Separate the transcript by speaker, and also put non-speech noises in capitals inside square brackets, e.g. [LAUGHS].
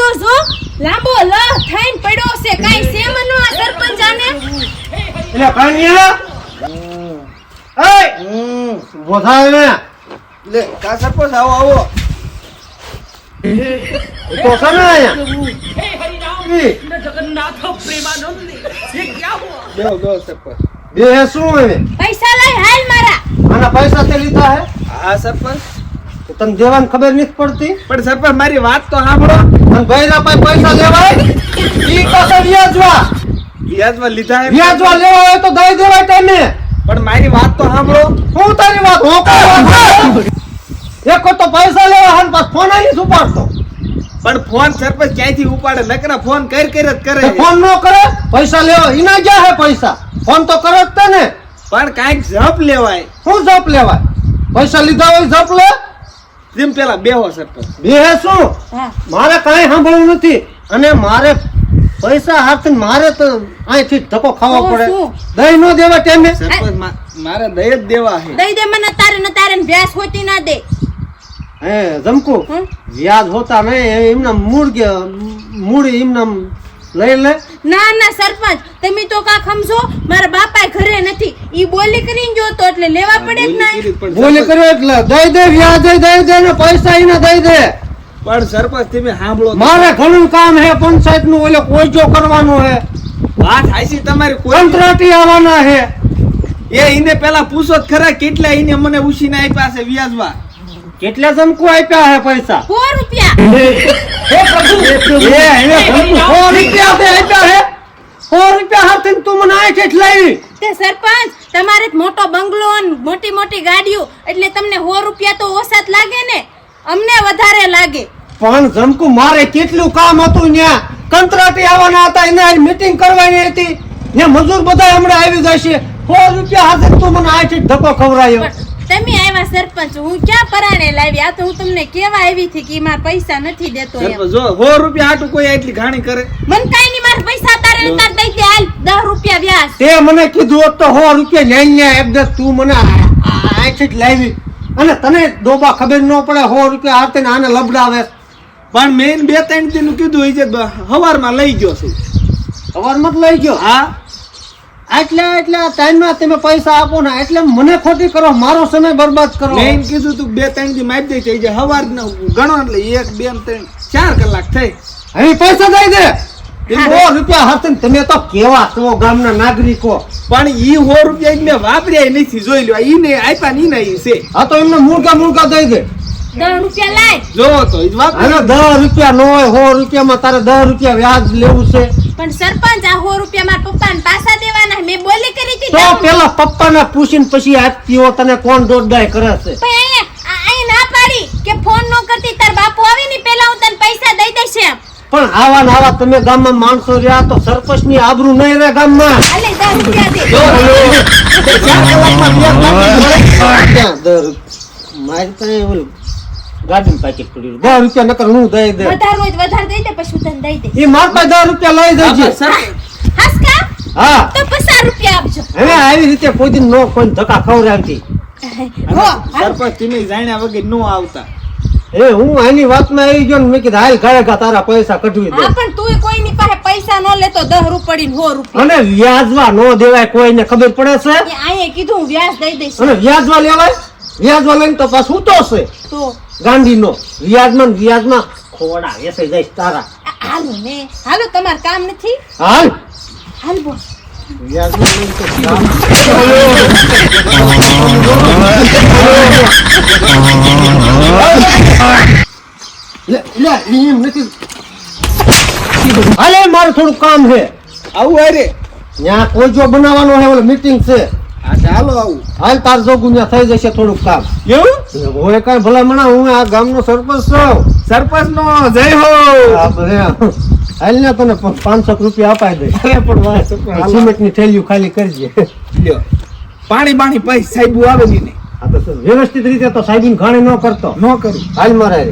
Speaker 1: તો જો લાંબો લ થઈને પડ્યો છે કાઈ સેમ નો આ સરપંચ આને
Speaker 2: એટલે પાણીયા એય ઊભો થાય ને
Speaker 3: લે કા સરપંચ? આવો આવો.
Speaker 2: ને
Speaker 3: સરપંચ.
Speaker 2: બે શું
Speaker 1: પૈસા લઈ હાલ મારા.
Speaker 2: આના પૈસા તે લીધા હે?
Speaker 3: હા સરપંચ.
Speaker 2: તને દેવાની ખબર નથી પડતી?
Speaker 3: પણ સરપંચ મારી વાત તો સાંભળો.
Speaker 2: અને ભાઈના પાસે પૈસા લેવાય ઈ તો વ્યાજવા.
Speaker 3: વ્યાજવા લીધા
Speaker 2: વ્યાજવા લેવા હોય તો દઈ દેવાય તને.
Speaker 3: પણ મારી વાત તો સાંભળો.
Speaker 2: હું તારી વાત હું એક તો પૈસા લેવા હન પાછ ફોન આવી ઉપાડતો.
Speaker 3: પણ ફોન સરપંચ ક્યાંથી ઉપાડે? નકરા ફોન કર કર જ કરે.
Speaker 2: ફોન નો કરે? પૈસા લેવા. ઈના ગયા હે પૈસા? ફોન તો કરે જ તને.
Speaker 3: પણ કાંઈક જપ લેવાય.
Speaker 2: શું જપ લેવાય? પૈસા લીધા હોય જપ લે.
Speaker 3: જેમ પેલા બેહો સરપંચ
Speaker 2: બે શું? મારે કઈ સાંભળવું નથી. અને મારે પૈસા હાથ મારે તો અહીંથી ધક્કો ખાવો પડે. દહીં નો દેવા ટાઈમે?
Speaker 3: સરપંચ મારે દહી જ દેવા છે.
Speaker 1: દઈ દે મને તારે ને તારે ભેંસ હોતી ના દે.
Speaker 2: હે જમકુ? વ્યાજ હોતા નહીં એમના મૂળ કે મૂળ એમના લઈ લે.
Speaker 1: ના ના સરપંચ તમે તો કા સમજો મારા બાપા ઘરે નથી. ઈ બોલી કરીને જોતો એટલે લેવા પડે જ ના.
Speaker 3: બોલી પણ
Speaker 2: કર્યો એટલે દઈ દે વ્યાજ દઈ દે ને પૈસા એને દઈ દે.
Speaker 3: પણ સરપંચ તમે સાંભળો
Speaker 2: મારે ઘણું કામ હે પંચાયતનું ઓલો કોઈજો કરવાનો હે.
Speaker 3: વાત હાચી તમારી કોઈ
Speaker 2: કંત્રાટી આવવાના હે.
Speaker 3: એ એને પેલા પૂછો જ ખરા કેટલા એને મને ઉછીને આપ્યા છે વ્યાજમાં?
Speaker 2: કેટલા ચમકુ આપ્યા હે પૈસા?
Speaker 1: સો રૂપિયા.
Speaker 2: હે પ્રભુ સો રૂપિયા. તે આપ્યા હે? સો રૂપિયા હાથે તું મને આ
Speaker 1: તે સરપંચ તમારે મોટો બંગલો મોટી મોટી ગાડીઓ એટલે તમને સો રૂપિયા તો ઓછા જ લાગે ને? અમને વધારે લાગે.
Speaker 2: પણ જમકુ મારે કેટલું કામ હતું ન્યા? કંત્રાટી આવવાના હતા એને મીટિંગ કરવાની હતી. ને મજૂર બધા હમણાં આવી જશે. સો રૂપિયા હાથે તું મને આ ધક્કો ખવરાયો
Speaker 1: તમે આવ્યા સરપંચ હું ક્યાં પરાણે લાવી? આ તો હું તમને કેવા આવી હતી કે માર પૈસા નથી દેતો એમ.
Speaker 3: જો સો રૂપિયા હાટું કોઈ આટલી ઘાણી કરે?
Speaker 1: મન કાઈ ની માર પૈસા તારે ને તાર દઈ દે હાલ 10 રૂપિયા વ્યાજ.
Speaker 2: તે મને કીધું તો સો રૂપિયા લઈ ન્યા દસ તું મને આઠ લાવી. અને તને દોબા ખબર ન પડે હો રૂપિયા હાથે ને આને લબડાવે.
Speaker 3: પણ મેં બે ત્રણ દિન કીધું એ જે હવારમાં લઈ ગયો છું.
Speaker 2: સવારમાં જ લઈ ગયો?
Speaker 3: હા.
Speaker 2: એટલે એટલે ટાઈમમાં તમે પૈસા આપો ને એટલે મને ખોટી કરો મારો સમય બરબાદ કરો.
Speaker 3: મેં એમ કીધું તું બે ત્રણ દી માપી દઈ છે એ જે ગણો એટલે એક બે ત્રણ ચાર કલાક થઈ
Speaker 2: હવે પૈસા દઈ દે.
Speaker 3: હા.
Speaker 2: રૂપિયા હાથે ને તમે તો કેવા છો ગામના નાગરિકો?
Speaker 3: પણ ઈ સો રૂપિયા મેં વાપર્યા નથી જોઈ લ્યો ઈ ને આપ્યા ની ના ઈ છે.
Speaker 2: આ તો એમને મૂળકા મૂળકા દઈ દે.
Speaker 1: દસ રૂપિયા લાય.
Speaker 3: જોવો તો ઈ જ વાપરે.
Speaker 2: હવે દસ રૂપિયા ન હોય સો રૂપિયામાં તારે દસ રૂપિયા વ્યાજ લેવું છે.
Speaker 1: પણ સરપંચ આ સો રૂપિયા મારા પપ્પાને પાછા દેવાના મેં બોલી કરી હતી
Speaker 2: તો પેલા પપ્પાને પૂછીને પછી આપતી તને કોણ દોડદાય કરે છે?
Speaker 1: પણ અહીંયા ના પાડી કે ફોન નો કરતી. તાર બાપુ આવે ને પેલા હું તને પૈસા દઈ દઈશ એમ.
Speaker 2: પણ આવા ને આવા તમે ગામમાં માણસો રહ્યા તો સરપંચની આબરૂ નહીં રહે ગામમાં.
Speaker 1: રૂપિયા દે
Speaker 2: દર મારી પાસે ઓલું ગાડીનું પાકીટ પડ્યું. દસ રૂપિયા નકર હું દઈ દે
Speaker 1: વધારે હોય વધારે દઈ દે પછી હું તને દઈ દઈશ.
Speaker 2: એ માર પાસે દસ રૂપિયા લઈ દેજે હા
Speaker 1: તો પચાસ રૂપિયા આપજો
Speaker 2: હવે આવી રીતે કોઈ દિન નો કોઈ ધક્કા ખવડાવતી. [LAUGHS]
Speaker 3: સરપંચ તમે જાણ્યા વગર નો આવતા.
Speaker 2: એ હું આની વાતમાં આવી ગયો મેં કીધું હાલ ઘરે તારા પૈસા કઢવી દે.
Speaker 1: પણ તું કોઈની પાસે પૈસા ન લેતો દસ રૂપડી સો રૂપિયા.
Speaker 2: અને વ્યાજવા નો દેવાય કોઈને ખબર પડે છે?
Speaker 1: અહીંયા કીધું વ્યાજ દઈ દઈશ.
Speaker 2: અને વ્યાજવા લેવાય? વ્યાજવા લઈને તો પાછું છે
Speaker 1: તો?
Speaker 2: ગાંધીનો. વ્યાજમાં વ્યાજમાં ખોડા વેસાઈ જાય તારા.
Speaker 1: હાલ હાલો ને. હાલો તમારે કામ નથી?
Speaker 2: હાલ.
Speaker 1: હાલ બોલ.
Speaker 2: હાલે મારું થોડું કામ છે.
Speaker 3: આવું અરે
Speaker 2: ત્યાં કોઈ જો બનાવવાનો હે ઓલો મીટિંગ છે.
Speaker 3: ચાલો આવું.
Speaker 2: હાલ તાર જો ત્યાં થઈ જશે થોડુંક કામ.
Speaker 3: એવું?
Speaker 2: હું કઈ ભલા મણા હું આ ગામનો સરપંચ છું.
Speaker 3: સરપંચ નો જય હો.
Speaker 2: હાલ ને તને પાંચસો રૂપિયા અપાય દે.
Speaker 3: અરે પણ
Speaker 2: સિમેન્ટની થેલીઓ ખાલી કરજે.
Speaker 3: લ્યો. પાણી બાણી પૈસા સાહેબ આવે નહીં
Speaker 2: આ તો વ્યવસ્થિત રીતે તો સાહેબ ખાણે ન કરતો.
Speaker 3: ન કરું.
Speaker 2: હાલ મારે.